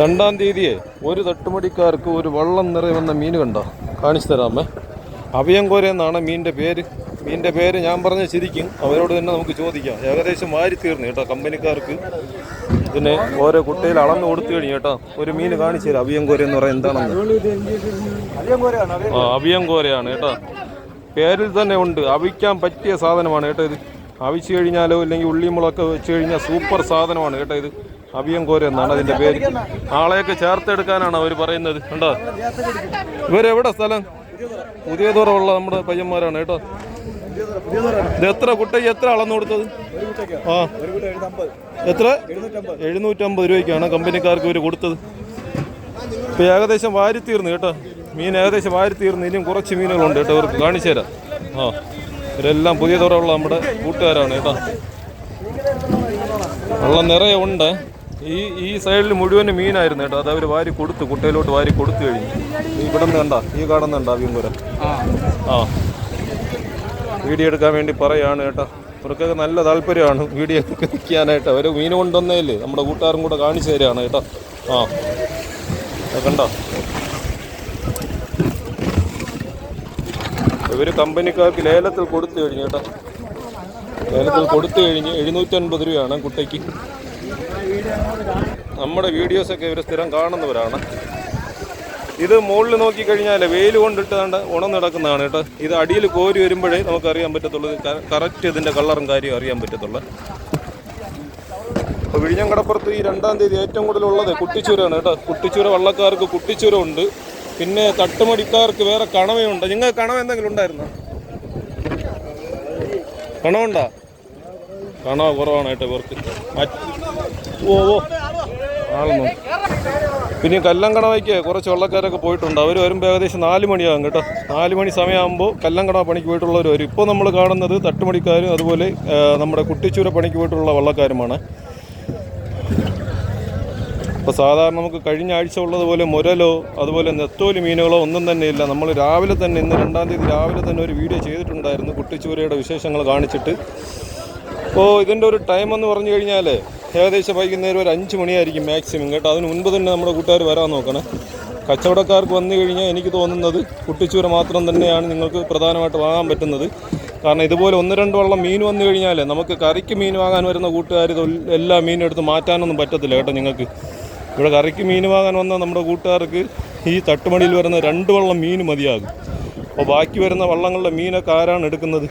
രണ്ടാം തീയതിയെ ഒരു തട്ടുമടിക്കാർക്ക് ഒരു വള്ളം നിറയുന്ന മീൻ കണ്ടോ? കാണിച്ചു തരാമേ. അഭയംകോര എന്നാണ് മീനിന്റെ പേര്. മീനിന്റെ പേര് ഞാൻ പറഞ്ഞ ശരിക്കും അവരോട് തന്നെ നമുക്ക് ചോദിക്കാം. ഏകദേശം വാരി തീർന്നു കേട്ടോ കമ്പനിക്കാർക്ക്. ഇതിനെ ഓരോ കുട്ടയിൽ അളന്ന് കൊടുത്തു കഴിഞ്ഞു കേട്ടോ. ഒരു മീൻ കാണിച്ചു തരാം. അഭയംകോര എന്ന് പറയുന്നത് എന്താണെന്ന്. ആ അഭയംകോരയാണ് കേട്ടോ. പേരിൽ തന്നെ ഉണ്ട്. അവിക്കാൻ പറ്റിയ സാധനമാണ് കേട്ടോ ഇത്. അവിച്ചു കഴിഞ്ഞാലോ അല്ലെങ്കിൽ ഉള്ളിമുളൊക്കെ വെച്ച് കഴിഞ്ഞാൽ സൂപ്പർ സാധനമാണ് കേട്ടോ ഇത്. അവിയം കോര എന്നാണ് അതിന്റെ പേര്. ആളെയൊക്കെ ചേർത്തെടുക്കാനാണ് അവർ പറയുന്നത്. കണ്ടോ? ഇവരെവിടെ സ്ഥലം? പുതിയ ദൂരമുള്ള നമ്മുടെ പയ്യന്മാരാണ് കേട്ടോ. ഇത് എത്ര കുട്ടയ്ക്ക് എത്ര അളന്നു കൊടുത്തത്? ആ. എത്ര? എഴുന്നൂറ്റമ്പത് രൂപയ്ക്കാണ് കമ്പനിക്കാർക്ക് ഇവർ കൊടുത്തത്. ഇപ്പം ഏകദേശം വാരി തീർന്നു കേട്ടോ. മീൻ ഏകദേശം വാരി തീർന്നു ഇനിയും കുറച്ച് മീനുകളുണ്ട് കേട്ടോ. ഇവർക്ക് കാണിച്ചു തരാം. ആ. ഇവരെല്ലാം പുതിയ തുറവുള്ള നമ്മുടെ കൂട്ടുകാരാണ് കേട്ടോ. വെള്ളം നിറയെ ഉണ്ട്. ഈ ഈ സൈഡിൽ മുഴുവൻ മീനായിരുന്നു കേട്ടോ. അത് അവർ വാരി കൊടുത്തു കുട്ടയിലോട്ട് വാരി കൊടുത്തു കഴിഞ്ഞു. ഇവിടെ നിന്ന് കണ്ട ഈ കാണുന്നുണ്ട അവിയമ്പുര ആ വീഡിയോ എടുക്കാൻ വേണ്ടി പറയാണ് കേട്ടോ. ഇവർക്കൊക്കെ നല്ല താല്പര്യമാണ് വീഡിയോ ഒക്കെ നിൽക്കാനായിട്ട് അവർ മീൻ കൊണ്ടുവന്നേൽ നമ്മുടെ കൂട്ടുകാരും കൂടെ കാണിച്ചു തരികയാണ് കേട്ടോ. ആ കണ്ടോ? ഇവർ കമ്പനിക്കാർക്ക് ലേലത്തിൽ കൊടുത്തു കഴിഞ്ഞു കേട്ടോ. ലേലത്തിൽ കൊടുത്തു കഴിഞ്ഞ് എഴുന്നൂറ്റൻപത് രൂപയാണ് കുട്ടയ്ക്ക് നമ്മുടെ വീഡിയോസൊക്കെ ഇവർ സ്ഥിരം കാണുന്നവരാണ്. ഇത് മുകളിൽ നോക്കിക്കഴിഞ്ഞാൽ വെയിൽ കൊണ്ടിട്ട് കണ്ട് നടക്കുന്നതാണ് കേട്ടോ. ഇത് അടിയിൽ കോരി വരുമ്പോഴേ നമുക്ക് അറിയാൻ പറ്റത്തുള്ളൂ കറക്റ്റ് ഇതിന്റെ കളറും കാര്യവും അറിയാൻ പറ്റത്തുള്ളൂ. അപ്പോൾ വിഴിഞ്ഞം കടപ്പുറത്ത് ഈ രണ്ടാം തീയതി ഏറ്റവും കൂടുതലുള്ളത് കുട്ടിച്ചൂരാണ് കേട്ടോ. കുട്ടിച്ചൂര വള്ളക്കാർക്ക് കുട്ടിച്ചൂര ഉണ്ട്. പിന്നെ തട്ടുമടിക്കാർക്ക് വേറെ കണവയുണ്ട്. നിങ്ങൾക്ക് കണവ എന്തെങ്കിലും ഉണ്ടായിരുന്നോ? കണവുണ്ടോ? കണവ കുറവാണ് കേട്ടോ ഇവർക്ക് ഓ ഓ. ആളൊന്നും പിന്നെ കല്ലം കല്ലങ്കണവയ്ക്ക് കുറച്ച് വെള്ളക്കാരൊക്കെ പോയിട്ടുണ്ട്. അവർ വരുമ്പോൾ ഏകദേശം നാല് മണിയാകും കേട്ടോ. നാല് മണി സമയമാകുമ്പോൾ കല്ലങ്കണ പണിക്ക് പോയിട്ടുള്ളവർ വരും. ഇപ്പോൾ നമ്മൾ കാണുന്നത് തട്ടുമടിക്കാരും അതുപോലെ നമ്മുടെ കുട്ടിച്ചൂര പണിക്ക് പോയിട്ടുള്ള വള്ളക്കാരുമാണ്. ഇപ്പോൾ സാധാരണ നമുക്ക് കഴിഞ്ഞ ആഴ്ച ഉള്ളതുപോലെ മുരലോ അതുപോലെ നെത്തോലി മീനുകളോ ഒന്നും തന്നെ ഇല്ല. നമ്മൾ രാവിലെ തന്നെ ഇന്ന് രണ്ടാം തീയതി രാവിലെ തന്നെ ഒരു വീഡിയോ ചെയ്തിട്ടുണ്ടായിരുന്നു കുട്ടിച്ചൂരയുടെ വിശേഷങ്ങൾ കാണിച്ചിട്ട്. അപ്പോൾ ഇതിന്റെ ഒരു ടൈം എന്ന് പറഞ്ഞു കഴിഞ്ഞാൽ ഏകദേശം വൈകുന്നേരം ഒരു അഞ്ച് മണിയായിരിക്കും മാക്സിമം കേട്ടോ അതിന് മുൻപ് തന്നെ നമ്മുടെ കൂട്ടുകാർ വരാൻ നോക്കണേ. കച്ചവടക്കാർക്ക് വന്നു കഴിഞ്ഞാൽ എനിക്ക് തോന്നുന്നത് കുട്ടിച്ചൂര മാത്രം തന്നെയാണ് നിങ്ങൾക്ക് പ്രധാനമായിട്ട് വാങ്ങാൻ പറ്റുന്നത്. കാരണം ഇതുപോലെ ഒന്ന് രണ്ട് വള്ളം മീൻ വന്നു കഴിഞ്ഞാൽ നമുക്ക് കറിക്ക് മീൻ വാങ്ങാൻ വരുന്ന കൂട്ടുകാർ എല്ലാ മീനും എടുത്ത് മാറ്റാനൊന്നും പറ്റത്തില്ല കേട്ടോ നിങ്ങൾക്ക്. ഇവിടെ കറിക്ക് മീൻ വാങ്ങാൻ വന്ന നമ്മുടെ കൂട്ടുകാർക്ക് ഈ തട്ടുമണിയിൽ വരുന്ന രണ്ട് വള്ളം മീൻ മതിയാകും. അപ്പോൾ ബാക്കി വരുന്ന വള്ളങ്ങളുടെ മീനൊക്കെ ആരാണ് എടുക്കുന്നത്?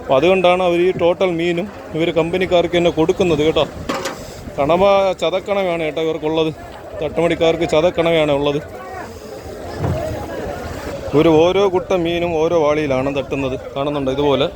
അപ്പോൾ അതുകൊണ്ടാണ് അവർ ഈ ടോട്ടൽ മീനും ഇവർ കമ്പനിക്കാർക്ക് തന്നെ കൊടുക്കുന്നത് കേട്ടോ. കണവ ചതക്കണവയാണ് കേട്ടോ ഇവർക്കുള്ളത്. തട്ടുമണിക്കാർക്ക് ചതക്കണവയാണ് ഉള്ളത്. ഒരു ഓരോ കുട്ട മീനും ഓരോ വാളിയിലാണ് തട്ടുന്നത്. കാണുന്നുണ്ട് ഇതുപോലെ?